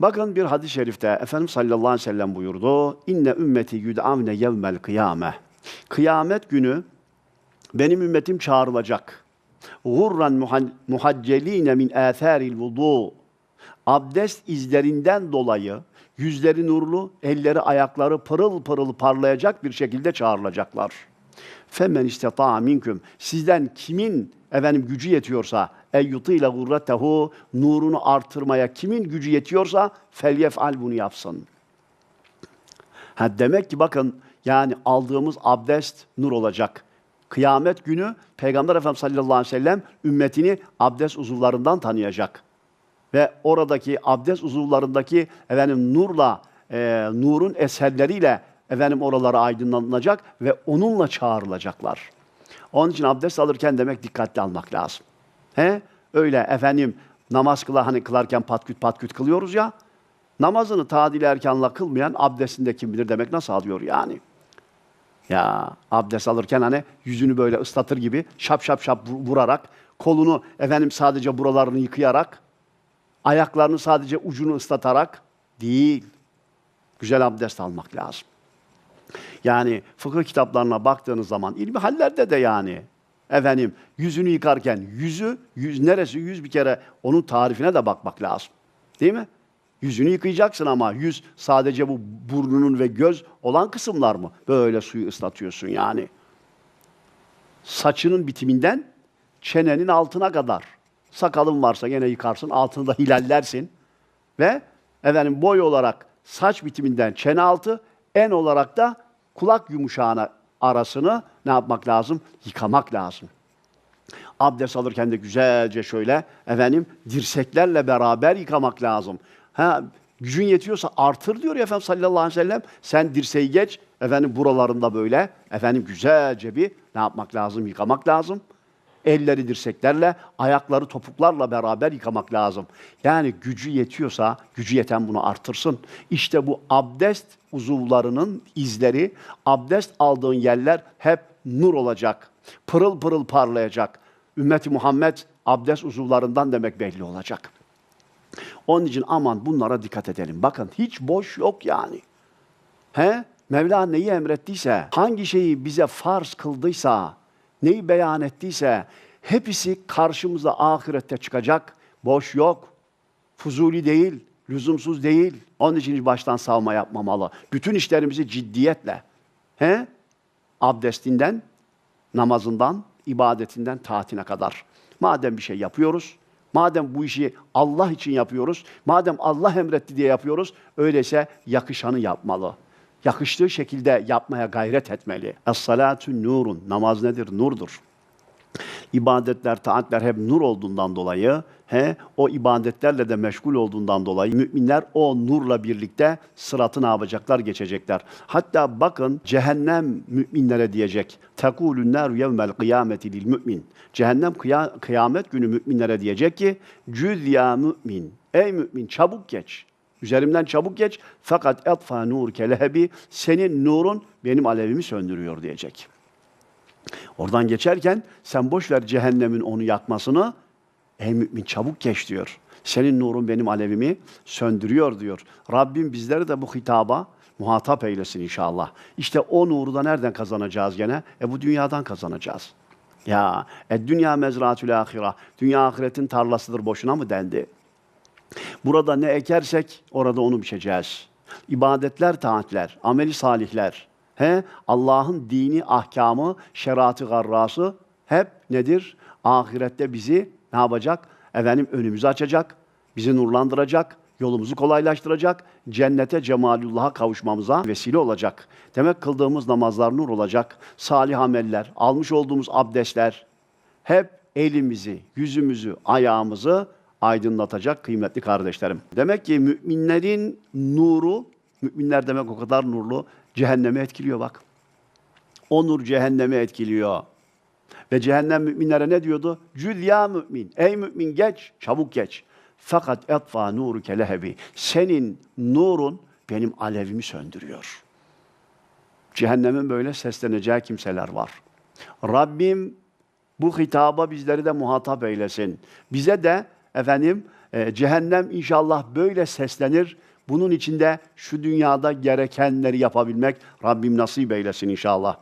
Bakın bir hadis-i şerifte Efendimiz sallallahu aleyhi ve sellem buyurdu. İnne ümmeti yud'avne yevmel kıyame. Kıyamet günü benim ümmetim çağrılacak. Gurran muha- muhacceline min âthâril vudu. Abdest izlerinden dolayı yüzleri nurlu, elleri ayakları pırıl pırıl parlayacak bir şekilde çağrılacaklar. Femen istata'a minküm. Sizden kimin efendim gücü yetiyorsa ey yutîle gurretehu nurunu artırmaya kimin gücü yetiyorsa felyef'al bunu yapsın. Ha demek ki bakın yani aldığımız abdest nur olacak. Kıyamet günü Peygamber Efendimiz sallallahu aleyhi ve sellem ümmetini abdest uzuvlarından tanıyacak. Ve oradaki abdest uzuvlarındaki efendim nurla, e, nurun eserleriyle efendim oraları aydınlanacak ve onunla çağrılacaklar. Onun için abdest alırken demek dikkatli almak lazım. He? Öyle efendim namaz kıla hani kılarken patküt patküt kılıyoruz ya. Namazını tadil erkanla kılmayan abdestinde kim bilir demek nasıl alıyor yani. Ya abdest alırken hani yüzünü böyle ıslatır gibi şap şap şap vu- vurarak, kolunu efendim sadece buralarını yıkayarak, ayaklarını sadece ucunu ıslatarak değil. Güzel abdest almak lazım. Yani fıkıh kitaplarına baktığınız zaman ilmi hallerde de yani efendim yüzünü yıkarken yüzü yüz neresi yüz bir kere onun tarifine de bakmak lazım. Değil mi? Yüzünü yıkayacaksın ama yüz sadece bu burnunun ve göz olan kısımlar mı? Böyle suyu ıslatıyorsun yani. Saçının bitiminden çenenin altına kadar. Sakalın varsa gene yıkarsın, altını da hilallersin. Ve efendim boy olarak saç bitiminden çene altı, en olarak da kulak yumuşağına arasını ne yapmak lazım? Yıkamak lazım. Abdest alırken de güzelce şöyle efendim dirseklerle beraber yıkamak lazım. Ha gücün yetiyorsa artır diyor ya Efendimiz sallallahu aleyhi ve sellem. Sen dirseği geç efendim buralarında böyle efendim güzelce bir ne yapmak lazım? Yıkamak lazım. Elleri dirseklerle, ayakları topuklarla beraber yıkamak lazım. Yani gücü yetiyorsa, gücü yeten bunu artırsın. İşte bu abdest uzuvlarının izleri, abdest aldığın yerler hep nur olacak. Pırıl pırıl parlayacak. Ümmeti Muhammed abdest uzuvlarından demek belli olacak. Onun için aman bunlara dikkat edelim. Bakın hiç boş yok yani. He? Mevla neyi emrettiyse, hangi şeyi bize farz kıldıysa, neyi beyan ettiyse hepsi karşımıza ahirette çıkacak. Boş yok. Fuzuli değil, lüzumsuz değil. Onun için baştan savma yapmamalı. Bütün işlerimizi ciddiyetle. He? Abdestinden, namazından, ibadetinden taatine kadar. Madem bir şey yapıyoruz, madem bu işi Allah için yapıyoruz, madem Allah emretti diye yapıyoruz, öyleyse yakışanı yapmalı. Yakıştığı şekilde yapmaya gayret etmeli. Es-salatu nurun. Namaz nedir? Nurdur. İbadetler, taatler hep nur olduğundan dolayı, he, o ibadetlerle de meşgul olduğundan dolayı müminler o nurla birlikte sıratı ne yapacaklar? Geçecekler. Hatta bakın cehennem müminlere diyecek. Tekulun nar yevmel kıyameti lil mümin. Cehennem kıya- kıyamet günü müminlere diyecek ki cüz mümin. Ey mümin çabuk geç. Üzerimden çabuk geç. Fakat etfa nur kelehebi senin nurun benim alevimi söndürüyor diyecek. Oradan geçerken sen boş ver cehennemin onu yakmasını. Ey mümin çabuk geç diyor. Senin nurun benim alevimi söndürüyor diyor. Rabbim bizleri de bu hitaba muhatap eylesin inşallah. İşte o nuru da nereden kazanacağız gene? E bu dünyadan kazanacağız. Ya, e dünya mezratül ahira. Dünya ahiretin tarlasıdır boşuna mı dendi? Burada ne ekersek orada onu biçeceğiz. İbadetler, taatler, ameli salihler, he Allah'ın dini, ahkamı, şeriatı garrası hep nedir? Ahirette bizi ne yapacak? Efendim önümüzü açacak, bizi nurlandıracak, yolumuzu kolaylaştıracak, cennete cemalullah'a kavuşmamıza vesile olacak. Demek kıldığımız namazlar nur olacak, salih ameller, almış olduğumuz abdestler hep elimizi, yüzümüzü, ayağımızı aydınlatacak kıymetli kardeşlerim. Demek ki müminlerin nuru, müminler demek o kadar nurlu, cehennemi etkiliyor bak. O nur cehennemi etkiliyor. Ve cehennem müminlere ne diyordu? Cül ya mümin, ey mümin geç, çabuk geç. Fakat etfa nuru kelehebi. Senin nurun benim alevimi söndürüyor. Cehennemin böyle sesleneceği kimseler var. Rabbim bu hitaba bizleri de muhatap eylesin. Bize de efendim E, cehennem inşallah böyle seslenir. Bunun içinde şu dünyada gerekenleri yapabilmek Rabbim nasip eylesin inşallah.